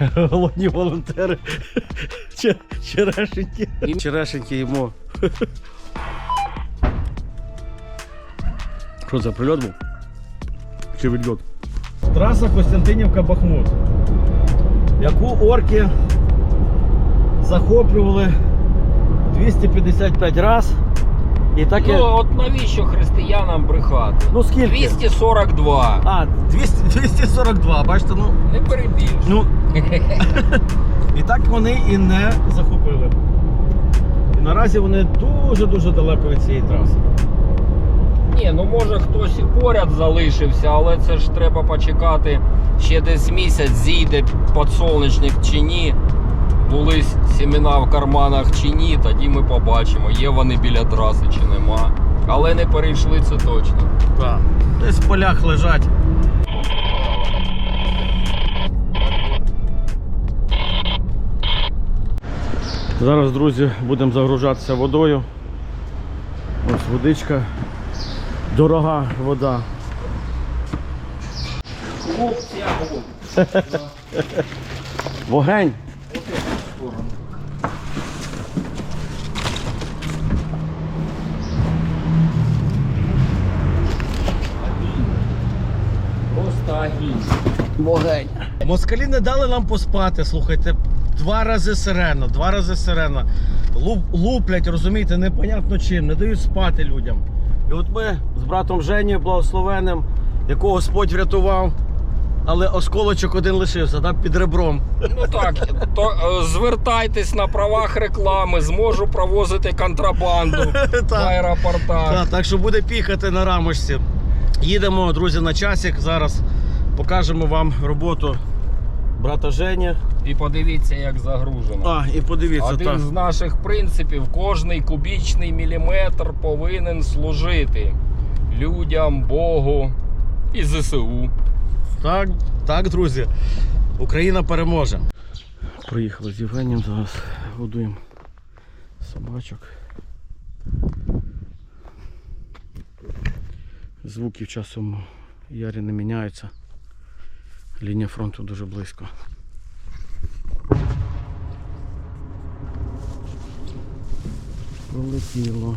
Боря, голодні волонтери. Черешеньки. Черешеньки їмо. Що за прильот був? Чи відльот? Траса Костянтинівка-Бахмут. Яку орки захоплювали 255 раз. І так Ну от навіщо християнам брехати? Ну скільки? 242. А, 200, 242, бачите, ну. Не перебільш. Ну. і так вони і не захопили. І наразі вони дуже-дуже далеко від цієї траси. Ні, ну може хтось і поряд залишився, але це ж треба почекати ще десь місяць, зійде подсолнечник чи ні. Були сімена в карманах чи ні, тоді ми побачимо, є вони біля траси чи нема. Але не перейшли це точно. Так. Десь в полях лежать. Зараз, друзі, будемо загружатися водою. Ось водичка. Дорога вода. Вогень. Просто агінь. Вогень. Москалі не дали нам поспати, слухайте. Два рази сирена, два рази сирена. Луп, луплять, розумієте, непонятно чим, не дають спати людям. І от ми з братом Женєю благословенним, якого Господь врятував, але осколочок один лишився, да, під ребром. Ну так, то е, звертайтесь на правах реклами, зможу провозити контрабанду в аеропортах. Так, так що буде піхати на рамочці. Їдемо, друзі, на часик. Зараз покажемо вам роботу брата Жені. І подивіться, як загружено. А, і подивіться, Один так. з наших принципів: кожний кубічний міліметр повинен служити людям, Богу і ЗСУ. Так, так, друзі. Україна переможе. Приїхали з Євгенієм, зараз годуємо собачок. Звуків часом ярі не міняються. Лінія фронту дуже близько. Пролетіло.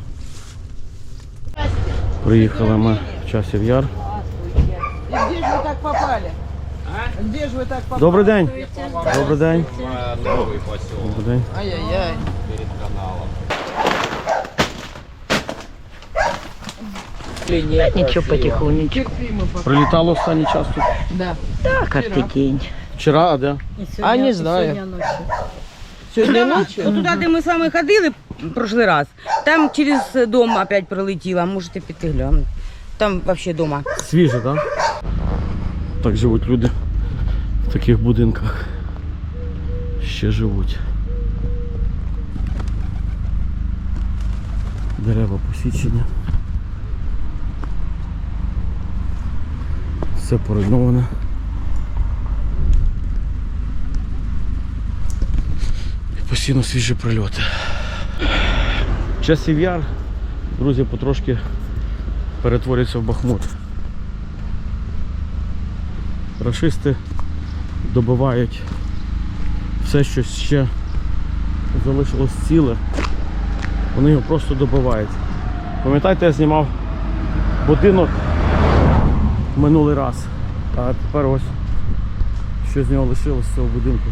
Приїхали ми в часів яр. И где же вы так попали? Где же вы так попали? Добрий день. Добрий день. Добрий день. Ай-яй-яй. перед каналом. Ничего потихонечку. Прилітало останній час тут. Да. Да, каждый день. Вчора, а де? А не знаю. Сегодня ночью? Ну, туди, де ми з вами ходили в прошлий раз, там через дом опять прилетіла, можете піти глянути. Там взагалі дома. Свіже, так? Так живуть люди в таких будинках. Ще живуть. Дерева посічені. Все поруйноване. І постійно свіжі прильоти. Часів яр, друзі, потрошки перетворюється в Бахмут. Рашисти добивають все, що ще залишилось ціле. Вони його просто добивають. Пам'ятаєте, я знімав будинок минулий раз. А тепер ось що з нього лишилось з цього будинку.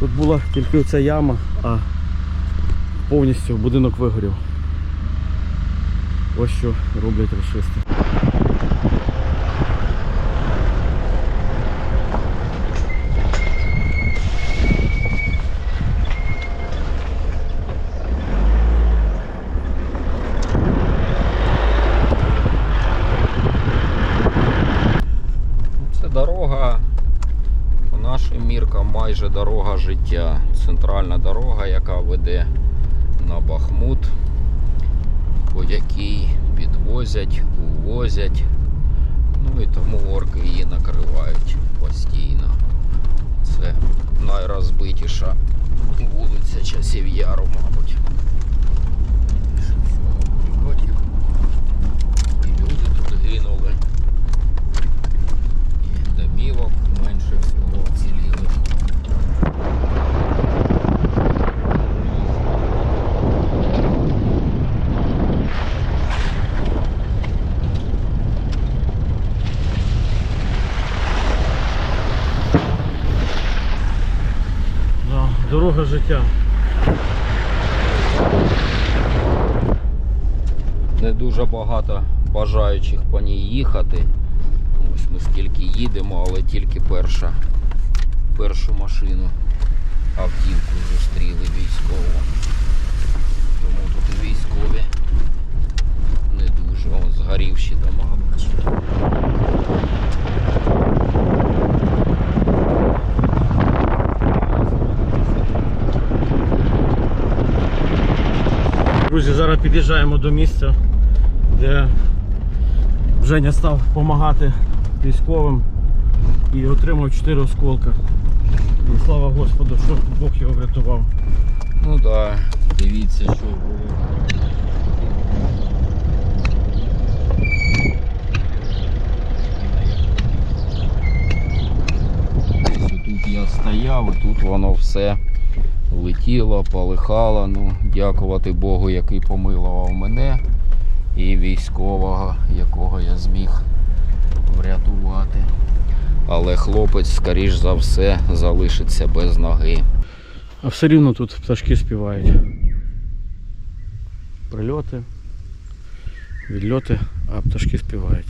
Тут була тільки оця яма, а повністю будинок вигорів. Ось що роблять расисти. Це дорога, по нашим міркам, майже дорога життя. Центральна дорога, яка веде на Бахмут, по якій підвозять, увозять. Ну і тому орки її накривають постійно. Це найрозбитіша вулиця часів Яру, мабуть. Дорога життя. Не дуже багато бажаючих по ній їхати. Ось ми скільки їдемо, але тільки перша, першу машину автівку зустріли військову. Тому тут військові не дуже. О, згорівші дома. Друзі, зараз під'їжджаємо до місця, де Женя став допомагати військовим і отримав 4 осколка. І слава Господу, що Бог його врятував. Ну так, да. дивіться, що було. Тут я стояв, і тут воно все летіло, полихало. Ну, дякувати Богу, який помилував мене і військового, якого я зміг врятувати. Але хлопець, скоріш за все, залишиться без ноги. А все рівно тут пташки співають. Прильоти, відльоти, а пташки співають.